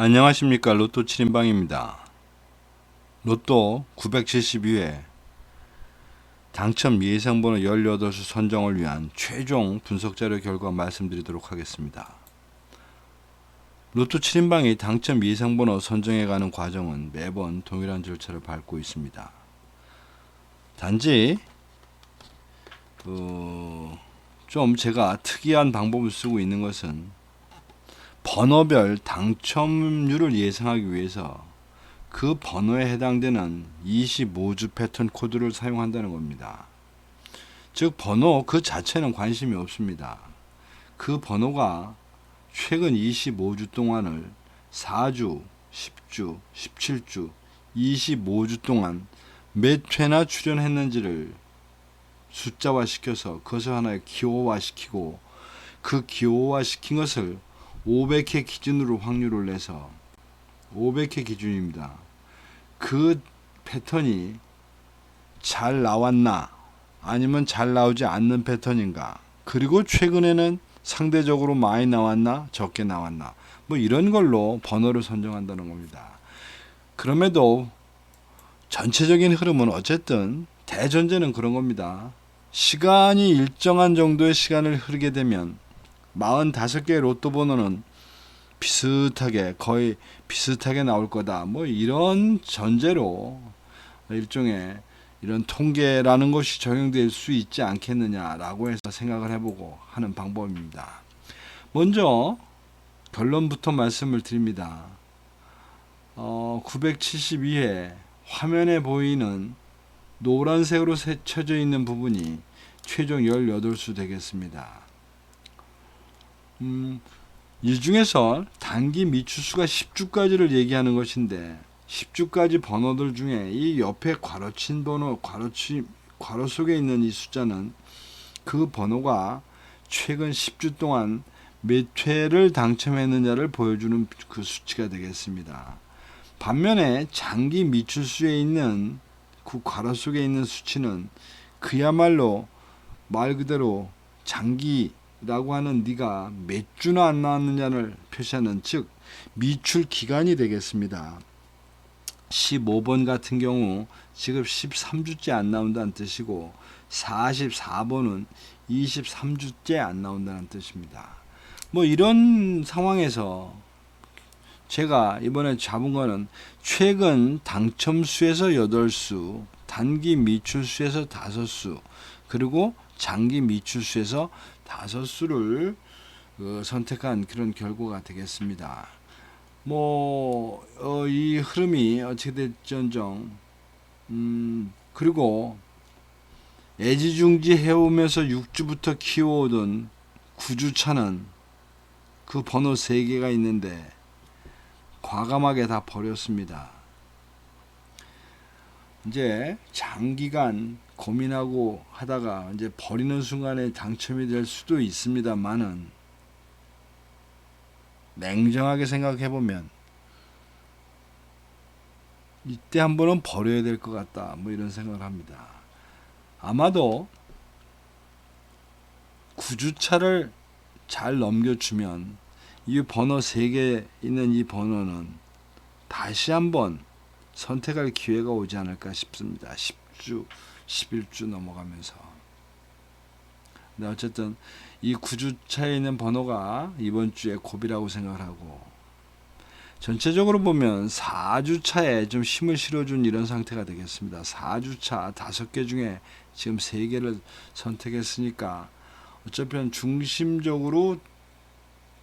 안녕하십니까 로또 7인방입니다. 로또 972회 당첨 예상번호 18수 선정을 위한 최종 분석자료 결과 말씀드리도록 하겠습니다. 로또 7인방이 당첨 예상번호 선정해가는 과정은 매번 동일한 절차를 밟고 있습니다. 단지 어, 좀 제가 특이한 방법을 쓰고 있는 것은 번호별 당첨률을 예상하기 위해서 그 번호에 해당되는 25주 패턴 코드를 사용한다는 겁니다. 즉 번호 그 자체는 관심이 없습니다. 그 번호가 최근 25주 동안을 4주, 10주, 17주, 25주 동안 몇 회나 출연했는지를 숫자화 시켜서 그것을 하나의 기호화 시키고 그 기호화 시킨 것을 500회 기준으로 확률을 내서 500회 기준입니다. 그 패턴이 잘 나왔나 아니면 잘 나오지 않는 패턴인가 그리고 최근에는 상대적으로 많이 나왔나 적게 나왔나 뭐 이런 걸로 번호를 선정한다는 겁니다. 그럼에도 전체적인 흐름은 어쨌든 대전제는 그런 겁니다. 시간이 일정한 정도의 시간을 흐르게 되면 45개의 로또 번호는 비슷하게 거의 비슷하게 나올 거다. 뭐 이런 전제로 일종의 이런 통계라는 것이 적용될 수 있지 않겠느냐라고 해서 생각을 해보고 하는 방법입니다. 먼저 결론부터 말씀을 드립니다. 어, 972회 화면에 보이는 노란색으로 쳐져 있는 부분이 최종 18수 되겠습니다. 음, 이 중에서 단기 미추수가 10주까지를 얘기하는 것인데 10주까지 번호들 중에 이 옆에 괄호친 번호, 괄호치, 괄호 속에 있는 이 숫자는 그 번호가 최근 10주 동안 몇 회를 당첨했느냐를 보여주는 그 수치가 되겠습니다. 반면에 장기 미추수에 있는 그 괄호 속에 있는 수치는 그야말로 말 그대로 장기 라고 하는 네가 몇 주나 안 나왔느냐를 표시하는 즉 미출 기간이 되겠습니다. 15번 같은 경우 지금 13주째 안 나온다는 뜻이고 44번은 23주째 안 나온다는 뜻입니다. 뭐 이런 상황에서 제가 이번에 잡은 거는 최근 당첨수에서 8수, 단기 미출수에서 5수, 그리고 장기 미출수에서 다섯 수를 어, 선택한 그런 결과가 되겠습니다. 뭐, 어, 이 흐름이 어떻게 될지언정, 음, 그리고 애지중지 해오면서 6주부터 키워오던 9주차는 그 번호 3개가 있는데 과감하게 다 버렸습니다. 이제 장기간 고민하고 하다가 이제 버리는 순간에 당첨이 될 수도 있습니다만은 냉정하게 생각해 보면 이때 한 번은 버려야 될 것 같다. 뭐 이런 생각을 합니다. 아마도 구주차를 잘 넘겨주면 이 번호 3개 있는 이 번호는 다시 한번 선택할 기회가 오지 않을까 싶습니다. 10주 11주 넘어가면서. 근데 어쨌든 이 9주차에 있는 번호가 이번 주에 고비라고 생각을 하고 전체적으로 보면 4주차에 좀 힘을 실어준 이런 상태가 되겠습니다. 4주차 5개 중에 지금 3개를 선택했으니까 어차피 중심적으로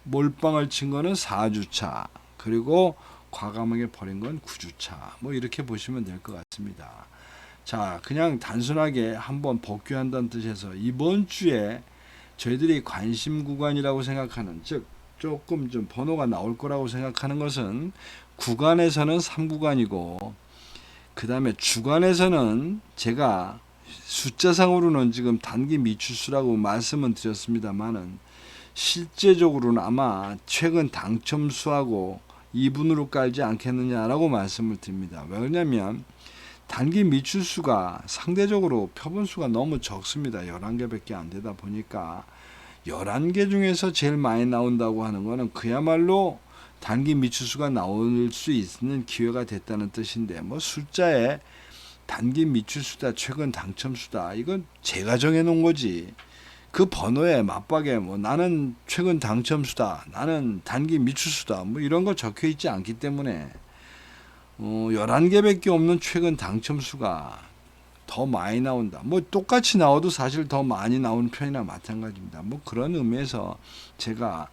몰빵을 친 거는 4주차 그리고 과감하게 버린 건 9주차 뭐 이렇게 보시면 될 것 같습니다. 자, 그냥 단순하게 한번 복귀한다는 뜻에서 이번 주에 저희들이 관심 구간이라고 생각하는 즉 조금 좀 번호가 나올 거라고 생각하는 것은 구간에서는 3구간이고 그 다음에 주간에서는 제가 숫자상으로는 지금 단기 미추수라고 말씀은 드렸습니다만은 실제적으로는 아마 최근 당첨수하고 이분으로 깔지 않겠느냐라고 말씀을 드립니다. 왜냐하면 단기 미출수가 상대적으로 표본수가 너무 적습니다. 11개밖에 안 되다 보니까 11개 중에서 제일 많이 나온다고 하는 거는 그야말로 단기 미추수가 나올 수 있는 기회가 됐다는 뜻인데 뭐 숫자에 단기 미추수다 최근 당첨수다 이건 제가 정해놓은 거지 그 번호에 맞박에 뭐 나는 최근 당첨수다 나는 단기 미추수다 뭐 이런 거 적혀 있지 않기 때문에 어 11개밖에 없는 최근 당첨수가 더 많이 나온다. 뭐 똑같이 나와도 사실 더 많이 나오는 편이나 마찬가지입니다. 뭐 그런 의미에서 제가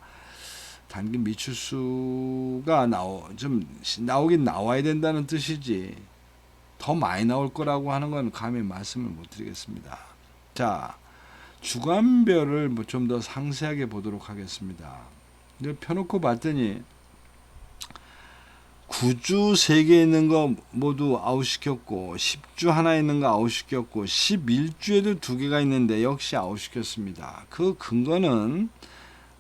단기 미추수가 나오 좀 나오긴 나와야 된다는 뜻이지 더 많이 나올 거라고 하는 건 감히 말씀을 못 드리겠습니다. 자 주간별을 뭐좀더 상세하게 보도록 하겠습니다. 펴놓고 봤더니 구주 3개 있는 거 모두 아웃시켰고 10주 하나 있는 거 아웃시켰고 11주에도 두 개가 있는데 역시 아웃시켰습니다. 그 근거는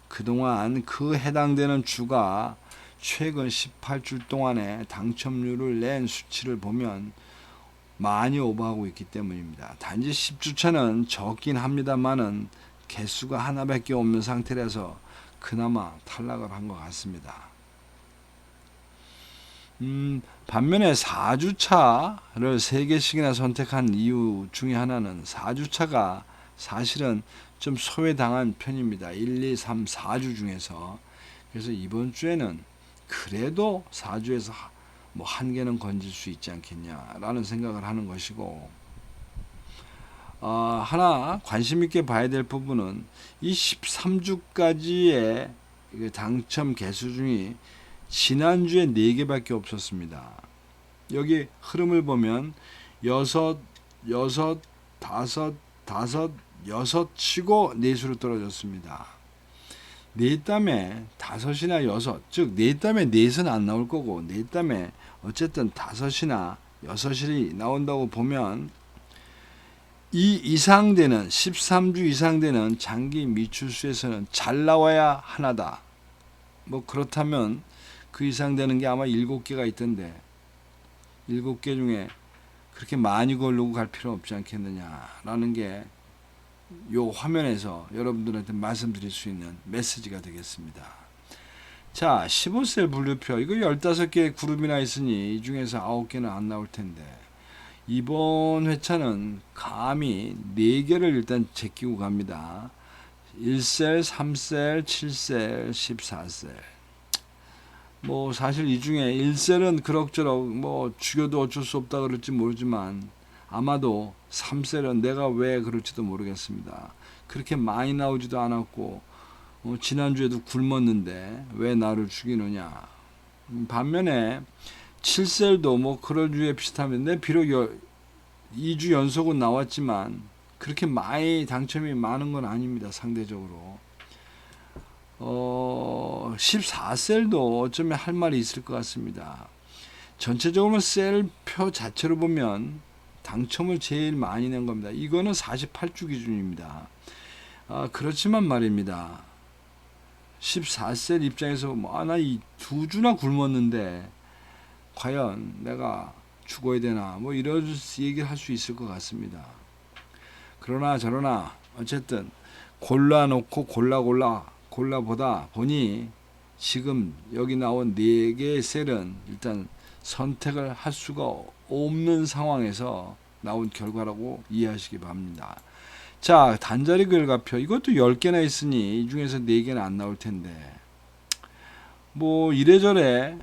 그동안 그 해당되는 주가 최근 18주 동안에 당첨률을 낸 수치를 보면 많이 오버하고 있기 때문입니다. 단지 10주차는 적긴 합니다만은 개수가 하나밖에 없는 상태라서 그나마 탈락을 한 것 같습니다. 음, 반면에 4주차를 3개씩이나 선택한 이유 중에 하나는 4주차가 사실은 좀 소외당한 편입니다. 1, 2, 3, 4주 중에서. 그래서 이번 주에는 그래도 4주에서 뭐한 개는 건질 수 있지 않겠냐라는 생각을 하는 것이고, 어, 하나 관심 있게 봐야 될 부분은 이 13주까지의 당첨 개수 중에 지난주에 4개밖에 없었습니다. 여기 흐름을 보면 여섯, 여섯, 다섯, 다섯, 여섯 치고 넷으로 떨어졌습니다. 넷담에 다섯이나 여섯, 즉 넷담에 넷은 안 나올 거고 넷담에 어쨌든 다섯이나 여섯이 나온다고 보면 이 이상 되는 13주 이상 되는 장기 미추수에서는 잘 나와야 하나다. 뭐 그렇다면 그 이상 되는 게 아마 일곱 개가 있던데 일곱 개 중에 그렇게 많이 고르고 갈 필요 없지 않겠느냐라는 게 요 화면에서 여러분들한테 말씀드릴 수 있는 메시지가 되겠습니다. 자, 15셀 분류표. 이거 15개의 그룹이나 있으니 이 중에서 9개는 안 나올 텐데. 이번 회차는 감히 4개를 일단 제끼고 갑니다. 1셀, 3셀, 7셀, 14셀. 뭐 사실 이 중에 1셀은 그럭저럭 뭐 죽여도 어쩔 수 없다 그럴지 모르지만 아마도 3셀은 내가 왜 그럴지도 모르겠습니다. 그렇게 많이 나오지도 않았고 어, 지난주에도 굶었는데 왜 나를 죽이느냐. 음, 반면에 7셀도 뭐 그럴 주에 비슷하는데 비록 여, 2주 연속은 나왔지만 그렇게 많이 당첨이 많은 건 아닙니다. 상대적으로. 어, 14셀도 어쩌면 할 말이 있을 것 같습니다. 전체적으로 셀표 자체로 보면 당첨을 제일 많이 낸 겁니다. 이거는 48주 기준입니다. 아, 그렇지만 말입니다. 14셀 입장에서 뭐, 아, 나이 두 주나 굶었는데, 과연 내가 죽어야 되나, 뭐, 이런 얘기를 할 수 있을 것 같습니다. 그러나 저러나, 어쨌든, 골라놓고 골라 골라 골라보다 보니 지금 여기 나온 네 개의 셀은 일단 선택을 할 수가 없는 상황에서 나온 결과라고 이해하시기 바랍니다. 자, 단자리 결과표. 이것도 10개나 있으니 이 중에서 4개는 안 나올 텐데. 뭐 이래저래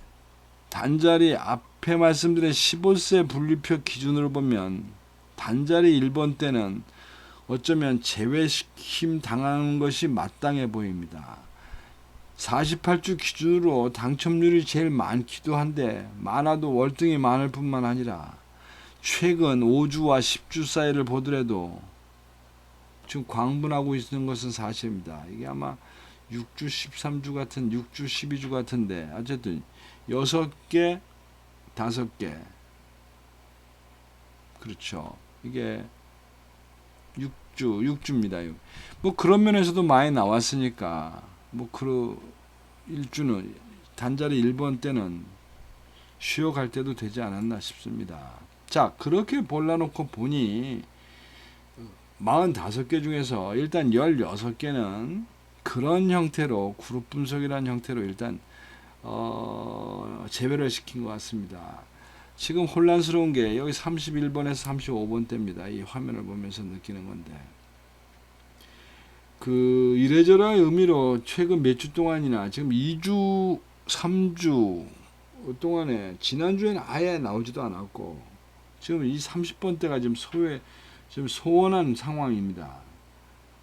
단자리 앞에 말씀드린 15세 분류표 기준으로 보면 단자리 1번 때는 어쩌면 제외시킴 당하는 것이 마땅해 보입니다. 48주 기준으로 당첨률이 제일 많기도 한데 많아도 월등히 많을 뿐만 아니라 최근 5주와 10주 사이를 보더라도 지금 광분하고 있는 것은 사실입니다. 이게 아마 6주, 13주 같은 6주, 12주 같은데 어쨌든 6개, 5개 그렇죠. 이게 6주, 6주입니다. 뭐 그런 면에서도 많이 나왔으니까 뭐그 1주는 단자리 1번 때는 쉬어갈 때도 되지 않았나 싶습니다. 자, 그렇게 볼라놓고 보니 45개 중에서 일단 16개는 그런 형태로 그룹 분석이라는 형태로 일단 어, 제외를 시킨 것 같습니다. 지금 혼란스러운 게 여기 31번에서 35번대입니다. 이 화면을 보면서 느끼는 건데. 그 이래저래 의미로 최근 몇 주 동안이나 지금 2주, 3주 동안에 지난주에는 아예 나오지도 않았고 지금 이 30번대가 지금 소외 지금 소원한 상황입니다.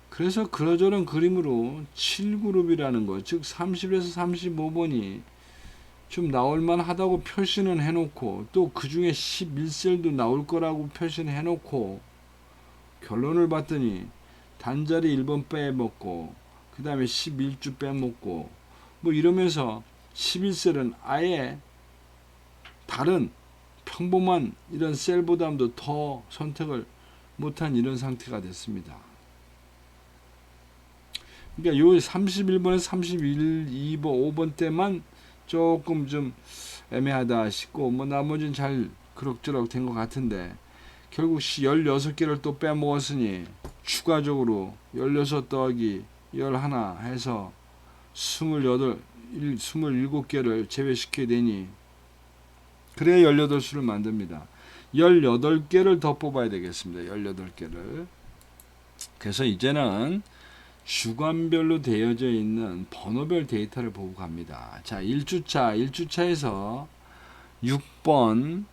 그래서 그러저런 그림으로 7그룹이라는 거, 즉 30에서 35번이 좀 나올만 하다고 표시는 해놓고 또 그 중에 11셀도 나올 거라고 표시는 해놓고 결론을 봤더니 단자리 1번 빼먹고 그 다음에 11주 빼먹고 뭐 이러면서 11셀은 아예 다른 평범한 이런 셀보다도 더 선택을 못한 이런 상태가 됐습니다. 그러니까 요 31번에서 31, 2번, 5번 때만 조금 좀 애매하다 싶고 뭐 나머지는 잘 그럭저럭 된 것 같은데 결국 16개를 또 빼먹었으니 추가적으로 16 더하기 11 해서 28, 27개를 제외시켜야 되니 그래야 18수를 만듭니다. 18개를 더 뽑아야 되겠습니다. 18개를. 그래서 이제는 주간별로 되어져 있는 번호별 데이터를 보고 갑니다. 자, 1주차, 1주차에서 6번,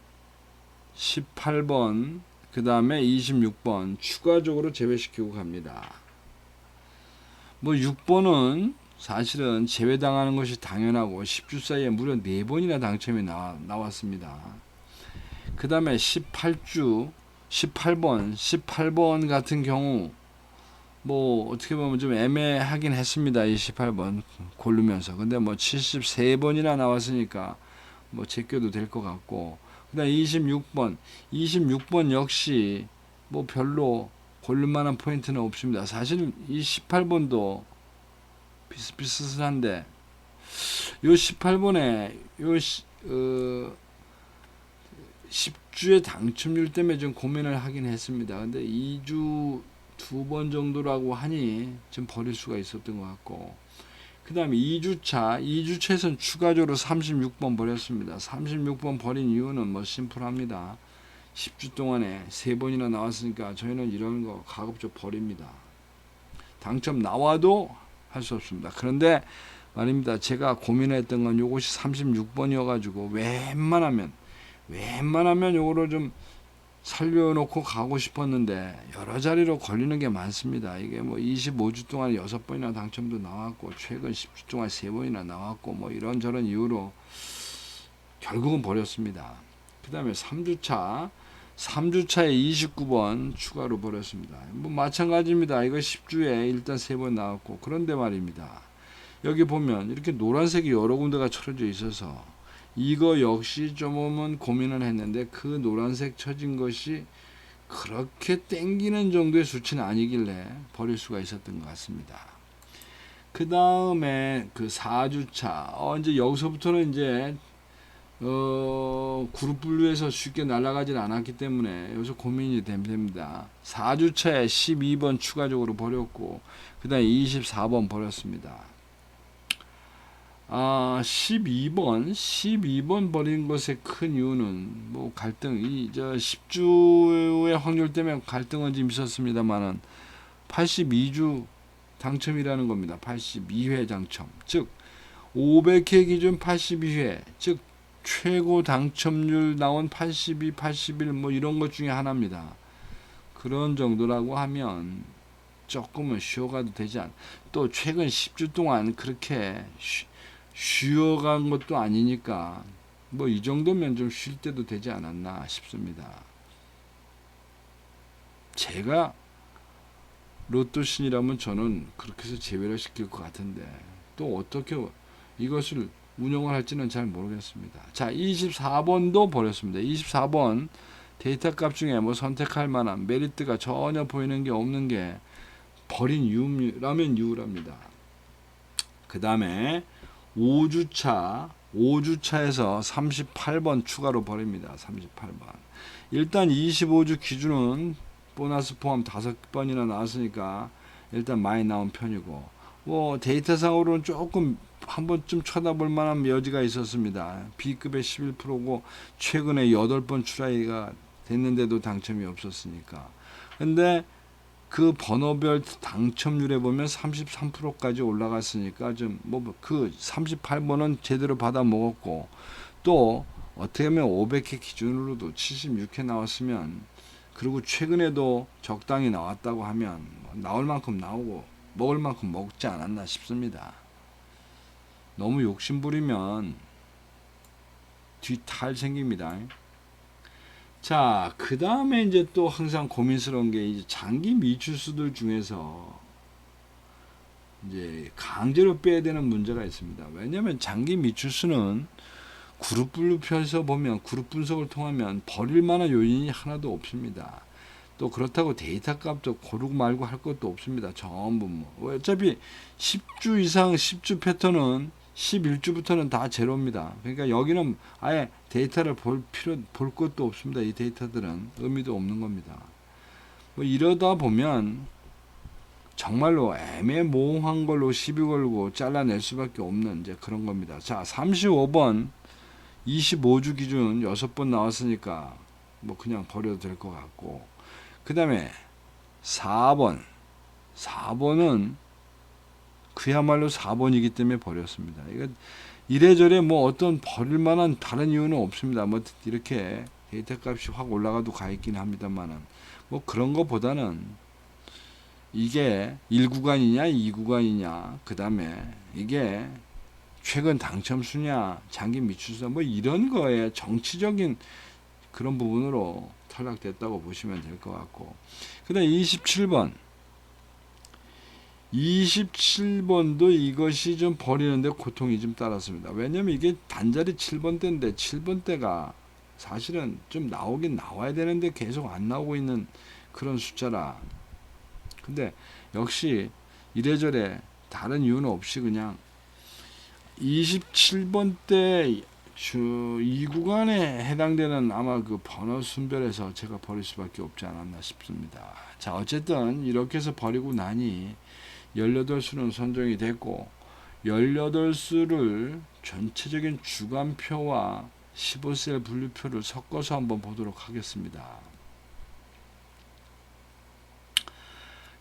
18번, 그 다음에 26번 추가적으로 제외시키고 갑니다. 뭐 6번은 사실은 제외당하는 것이 당연하고 10주 사이에 무려 4번이나 당첨이 나, 나왔습니다. 그 다음에 18주, 18번, 18번 같은 경우 뭐 어떻게 보면 좀 애매하긴 했습니다. 이 18번 고르면서. 근데 뭐 73번이나 나왔으니까 뭐 제껴도 될 것 같고. 그다음 26번. 26번 역시 뭐 별로 고를 만한 포인트는 없습니다. 사실 이 18번도 비슷비슷한데 요 18번에 요 시, 어, 10주의 당첨률 때문에 좀 고민을 하긴 했습니다. 근데 2주 두 번 정도라고 하니 좀 버릴 수가 있었던 것 같고 그 다음에 2주차 2주차에서는 추가적으로 36번 버렸습니다. 36번 버린 이유는 뭐 심플합니다. 10주 동안에 세 번이나 나왔으니까 저희는 이런 거 가급적 버립니다. 당첨 나와도 할 수 없습니다. 그런데 말입니다. 제가 고민했던 건 요것이 36번이어 가지고 웬만하면 웬만하면 요거를 좀 살려놓고 가고 싶었는데 여러 자리로 걸리는 게 많습니다. 이게 뭐 25주 동안 6번이나 당첨도 나왔고 최근 10주 동안 3번이나 나왔고 뭐 이런저런 이유로 결국은 버렸습니다. 그 다음에 3주차 3주차에 29번 추가로 버렸습니다. 뭐 마찬가지입니다. 이거 10주에 일단 3번 나왔고 그런데 말입니다. 여기 보면 이렇게 노란색이 여러 군데가 쳐져 있어서 이거 역시 좀은 고민을 했는데 그 노란색 쳐진 것이 그렇게 땡기는 정도의 수치는 아니길래 버릴 수가 있었던 것 같습니다. 그 다음에 그 4주차, 어, 이제 여기서부터는 이제, 어, 그룹 분류해서 쉽게 날아가진 않았기 때문에 여기서 고민이 됩니다. 4주차에 12번 추가적으로 버렸고, 그 다음에 24번 버렸습니다. 아, 12번, 12번 버린 것의 큰 이유는 뭐 갈등, 이저 10주의 확률 때문에 갈등은 좀 있었습니다만은 82주 당첨이라는 겁니다. 82회 당첨. 즉 500회 기준 82회. 즉 최고 당첨률 나온 82, 81 뭐 이런 것 중에 하나입니다. 그런 정도라고 하면 조금은 쉬어가도 되지 않. 또 최근 10주 동안 그렇게 쉬, 쉬어간 것도 아니니까 뭐 이 정도면 좀 쉴 때도 되지 않았나 싶습니다. 제가 로또 신이라면 저는 그렇게 해서 제외를 시킬 것 같은데 또 어떻게 이것을 운영을 할지는 잘 모르겠습니다. 자, 24번도 버렸습니다. 24번 데이터 값 중에 뭐 선택할 만한 메리트가 전혀 보이는 게 없는 게 버린 이유라면 이유랍니다. 그 다음에 5주차 5주차에서 38번 추가로 버립니다. 38번. 일단 25주 기준은 보너스 포함 5번이나 나왔으니까 일단 많이 나온 편이고 뭐 데이터상으로는 조금 한 번쯤 쳐다볼 만한 여지가 있었습니다. B급의 11%고 최근에 8번 출하가 됐는데도 당첨이 없었으니까. 근데 그 번호별 당첨률에 보면 33%까지 올라갔으니까 좀 뭐 그 38번은 제대로 받아 먹었고 또 어떻게 보면 500회 기준으로도 76회 나왔으면 그리고 최근에도 적당히 나왔다고 하면 뭐 나올 만큼 나오고 먹을 만큼 먹지 않았나 싶습니다. 너무 욕심 부리면 뒤탈 생깁니다. 자, 그 다음에 이제 또 항상 고민스러운 게 이제 장기 미추수들 중에서 이제 강제로 빼야 되는 문제가 있습니다. 왜냐하면 장기 미추수는 그룹 분류표에서 보면 그룹 분석을 통하면 버릴 만한 요인이 하나도 없습니다. 또 그렇다고 데이터 값도 고르고 말고 할 것도 없습니다. 전부 뭐 어차피 10주 이상 10주 패턴은 11주부터는 다 제로입니다. 그러니까 여기는 아예 데이터를 볼 필요 볼 것도 없습니다. 이 데이터들은 의미도 없는 겁니다. 뭐 이러다 보면 정말로 애매모호한 걸로 시비 걸고 잘라낼 수밖에 없는 이제 그런 겁니다. 자, 35번 25주 기준 6번 나왔으니까 뭐 그냥 버려도 될 것 같고 그 다음에 4번 4번은 그야말로 4번이기 때문에 버렸습니다. 이거 이래저래 뭐 어떤 버릴 만한 다른 이유는 없습니다. 뭐 이렇게 데이터 값이 확 올라가도 가 있긴 합니다만은 뭐 그런 것보다는 이게 1구간이냐 2구간이냐 그 다음에 이게 최근 당첨수냐 장기 미추수냐 뭐 이런 거에 정치적인 그런 부분으로 탈락됐다고 보시면 될 것 같고 그 다음 27번 27번도 이것이 좀 버리는데 고통이 좀 따랐습니다. 왜냐면 이게 단자리 7번대인데 7번대가 사실은 좀 나오긴 나와야 되는데 계속 안 나오고 있는 그런 숫자라. 근데 역시 이래저래 다른 이유는 없이 그냥 27번대 주, 이 구간에 해당되는 아마 그 번호 순별에서 제가 버릴 수밖에 없지 않았나 싶습니다. 자, 어쨌든 이렇게 해서 버리고 나니 18수는 선정이 됐고 18수를 전체적인 주간표와 15셀 분류표를 섞어서 한번 보도록 하겠습니다.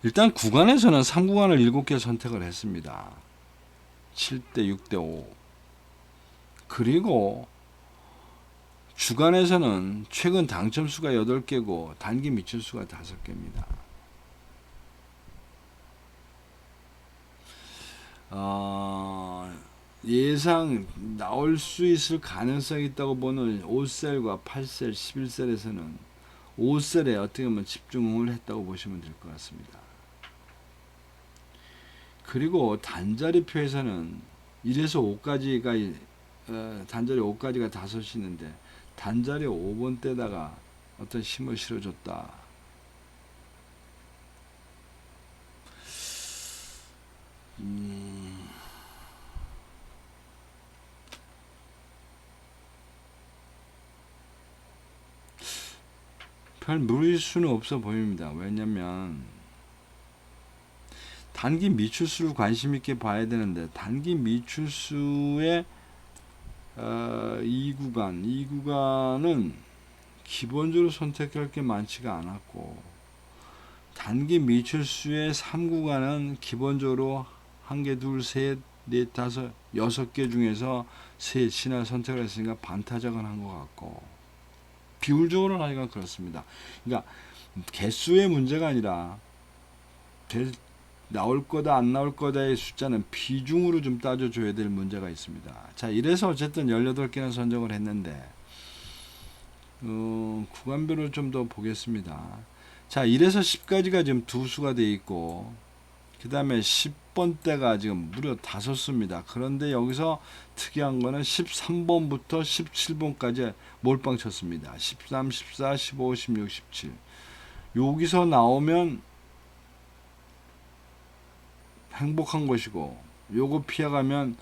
일단 구간에서는 3구간을 7개 선택을 했습니다. 7대 6대 5 그리고 주간에서는 최근 당첨수가 8개고 단기 미출수가 5개입니다. 어, 예상 나올 수 있을 가능성이 있다고 보는 5셀과 8셀, 11셀에서는 5셀에 어떻게 보면 집중을 했다고 보시면 될 것 같습니다. 그리고 단자리표에서는 1에서 5까지가 어, 단자리 5까지가 다섯이 있는데 단자리 5번 때다가 어떤 힘을 실어줬다. 음, 별 무리일 수는 없어 보입니다. 왜냐면 단기 미출수를 관심 있게 봐야 되는데 단기 미출수의 어, 이 구간, 이 구간은 기본적으로 선택할 게 많지가 않았고 단기 미출수의 3구간은 기본적으로 한 개, 둘, 셋, 넷, 다섯, 여섯 개 중에서 셋이나 선택을 했으니까 반타작은 한 것 같고 비율적으로는 하여간 그렇습니다. 그러니까 개수의 문제가 아니라 될, 나올 거다 안 나올 거다의 숫자는 비중으로 좀 따져줘야 될 문제가 있습니다. 자 이래서 어쨌든 18개는 선정을 했는데 어, 구간별로 좀 더 보겠습니다. 자 1에서 10까지가 지금 두 수가 돼 있고 그 다음에 10번대가 지금 무려 다섯 수입니다. 그런데 여기서 특이한 거는 13번부터 17번까지 몰빵 쳤습니다. 13, 14, 15, 16, 17 여기서 나오면 행복한 것이고 요거 피해가면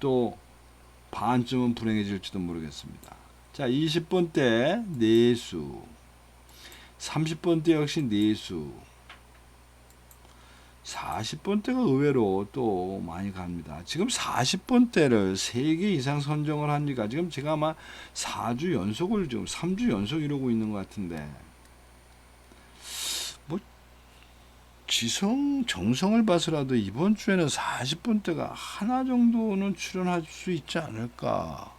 또 반쯤은 불행해질지도 모르겠습니다. 자, 20번 때 내수 30번 때 역시 내수 40번대가 의외로 또 많이 갑니다. 지금 40번대를 3개 이상 선정을 하니까 지금 제가 아마 4주 연속을 지금 3주 연속 이러고 있는 것 같은데 뭐 지성 정성을 봐서라도 이번 주에는 40번대가 하나 정도는 출연할 수 있지 않을까.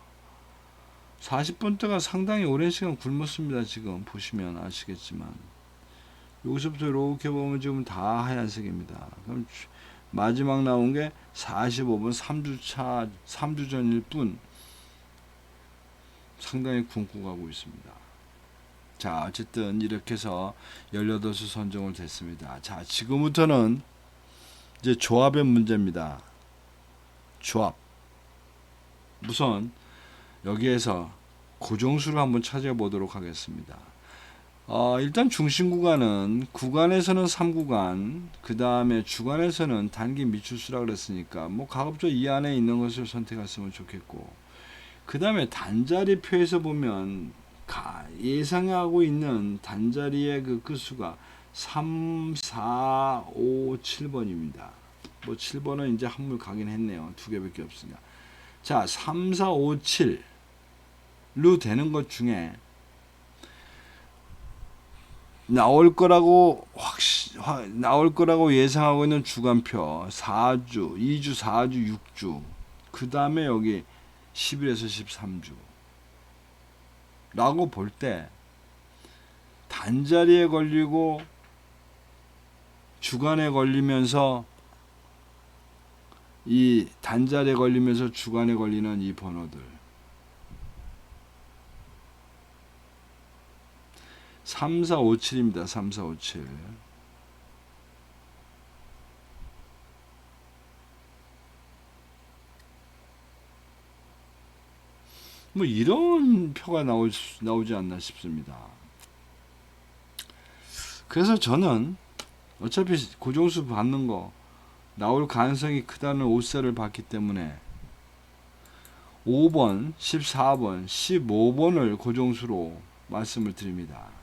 40번대가 상당히 오랜 시간 굶었습니다. 지금 보시면 아시겠지만 여기서부터 이렇게 보면 지금 다 하얀색입니다. 그럼 주- 마지막 나온 게 45번 3주차 3주 전일 뿐 상당히 굶고 가고 있습니다. 자, 어쨌든 이렇게 해서 18수 선정을 됐습니다. 자, 지금부터는 이제 조합의 문제입니다. 조합. 우선 여기에서 고정수를 한번 찾아보도록 하겠습니다. 어, 일단 중심 구간은 구간에서는 3구간, 그 다음에 주간에서는 단기 미추수라 그랬으니까 뭐 가급적 이 안에 있는 것을 선택했으면 좋겠고, 그 다음에 단자리표에서 보면 가- 예상하고 있는 단자리의 그 끝수가 3, 4, 5, 7번입니다. 뭐 7번은 이제 한물 가긴 했네요. 두 개밖에 없으니까. 자, 3, 4, 5, 7로 되는 것 중에 나올 거라고 확시 화- 나올 거라고 예상하고 있는 주간표 4주, 2주, 4주, 6주. 그 다음에 여기 11에서 13주. 라고 볼 때 단자리에 걸리고 주간에 걸리면서 이 단자리에 걸리면서 주간에 걸리는 이 번호들 3, 4, 5, 7입니다. 3, 4, 5, 7. 뭐 이런 표가 나오, 나오지 않나 싶습니다. 그래서 저는 어차피 고정수 받는 거 나올 가능성이 크다는 오세를 봤기 때문에 5번, 14번, 15번을 고정수로 말씀을 드립니다.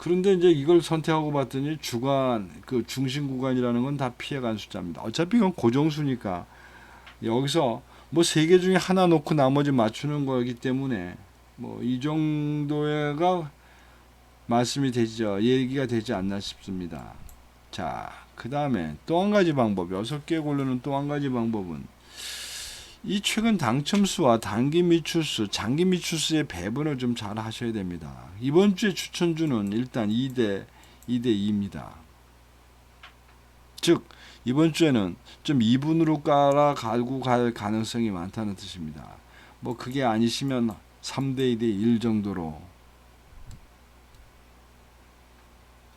그런데 이제 이걸 선택하고 봤더니 주간 그 중심 구간이라는 건 다 피해간 숫자입니다. 어차피 이건 고정수니까 여기서 뭐 세 개 중에 하나 놓고 나머지 맞추는 거기 때문에 뭐 이 정도가 말씀이 되죠. 얘기가 되지 않나 싶습니다. 자, 그 다음에 또 한 가지 방법, 여섯 개 고르는 또 한 가지 방법은 이 최근 당첨수와 단기 미출수, 장기 미출수의 배분을 좀 잘 하셔야 됩니다. 이번 주에 추천주는 일단 2대 2대 2입니다. 즉 이번 주에는 좀 2분으로 깔아 가고 갈 가능성이 많다는 뜻입니다. 뭐 그게 아니시면 3대 2대 1 정도로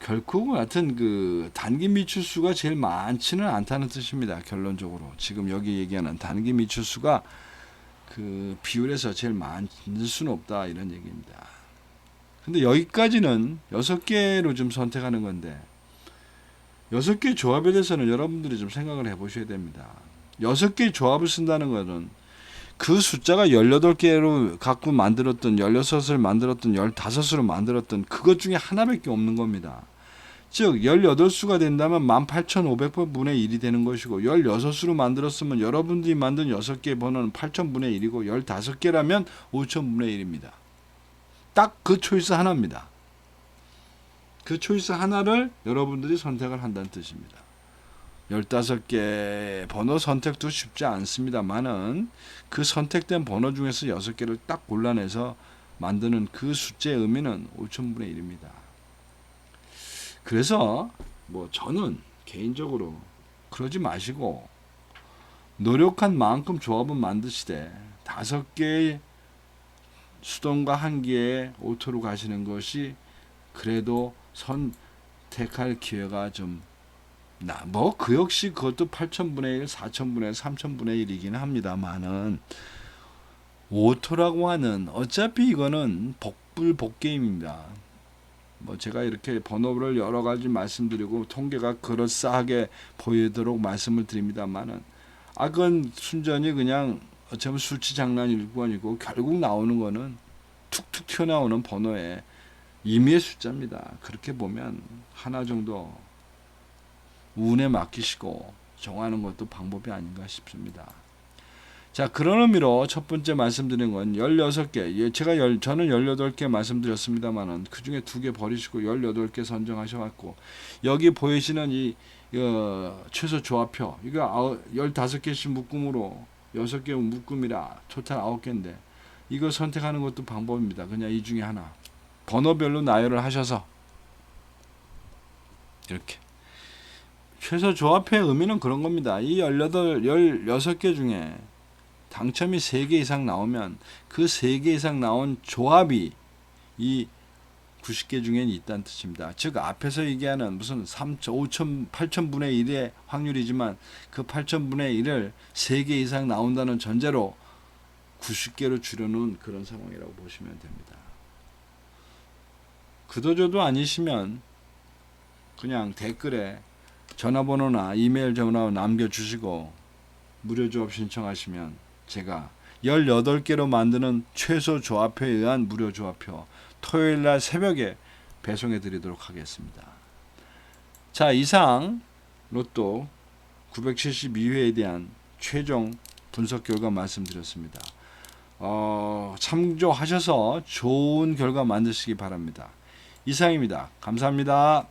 결코 같은 그 단기 미출수가 제일 많지는 않다는 뜻입니다. 결론적으로 지금 여기 얘기하는 단기 미출수가 그 비율에서 제일 많을 수는 없다 이런 얘기입니다. 근데 여기까지는 여섯 개로 좀 선택하는 건데 여섯 개 조합에 대해서는 여러분들이 좀 생각을 해보셔야 됩니다. 여섯 개 조합을 쓴다는 것은 그 숫자가 18개로 갖고 만들었던 16을 만들었던 15수를 만들었던 그것 중에 하나밖에 없는 겁니다. 즉 18수가 된다면 18,500분의 1이 되는 것이고 16수로 만들었으면 여러분들이 만든 6개의 번호는 8,000분의 1이고 15개라면 5,000분의 1입니다. 딱 그 초이스 하나입니다. 그 초이스 하나를 여러분들이 선택을 한다는 뜻입니다. 15개 번호 선택도 쉽지 않습니다만은 그 선택된 번호 중에서 6개를 딱 골라내서 만드는 그 숫자의 의미는 5천분의 1입니다. 그래서 뭐 저는 개인적으로 그러지 마시고 노력한 만큼 조합은 만드시되 다섯 개의 수동과 한 개의 오토로 가시는 것이 그래도 선택할 기회가 좀 나 뭐 그 역시 그것도 8천분의 1, 4천분의 1, 3천분의 1이긴 합니다만은 오토라고 하는 어차피 이거는 복불복 게임입니다. 뭐 제가 이렇게 번호를 여러 가지 말씀드리고 통계가 그럴싸하게 보이도록 말씀을 드립니다만은 아 그건 순전히 그냥 어쩌면 수치 장난일 뿐이고 결국 나오는 거는 툭툭 튀어나오는 번호에 임의의 숫자입니다. 그렇게 보면 하나 정도 운에 맡기시고 정하는 것도 방법이 아닌가 싶습니다. 자, 그런 의미로 첫 번째 말씀드린 건 16개. 예, 제가 열, 저는 18개 말씀드렸습니다만은 그 중에 두 개 버리시고 18개 선정하셔 갖고 여기 보이시는 이 어, 최소 조합표 이거 아우, 15개씩 묶음으로 6개 묶음이라 토탈 9개인데 이거 선택하는 것도 방법입니다. 그냥 이 중에 하나. 번호별로 나열을 하셔서 이렇게 최소 조합의 의미는 그런 겁니다. 이 18, 16개 중에 당첨이 3개 이상 나오면 그 3개 이상 나온 조합이 이 90개 중에 있다는 뜻입니다. 즉 앞에서 얘기하는 무슨 3천, 5천, 8천 분의 1의 확률이지만 그 8천 분의 1을 3개 이상 나온다는 전제로 90개로 줄여놓은 그런 상황이라고 보시면 됩니다. 그도저도 아니시면 그냥 댓글에 전화번호나 이메일 전화 남겨주시고 무료 조합 신청하시면 제가 18개로 만드는 최소 조합표에 의한 무료 조합표 토요일 날 새벽에 배송해 드리도록 하겠습니다. 자, 이상 로또 972회에 대한 최종 분석 결과 말씀드렸습니다. 어, 참조하셔서 좋은 결과 만드시기 바랍니다. 이상입니다. 감사합니다.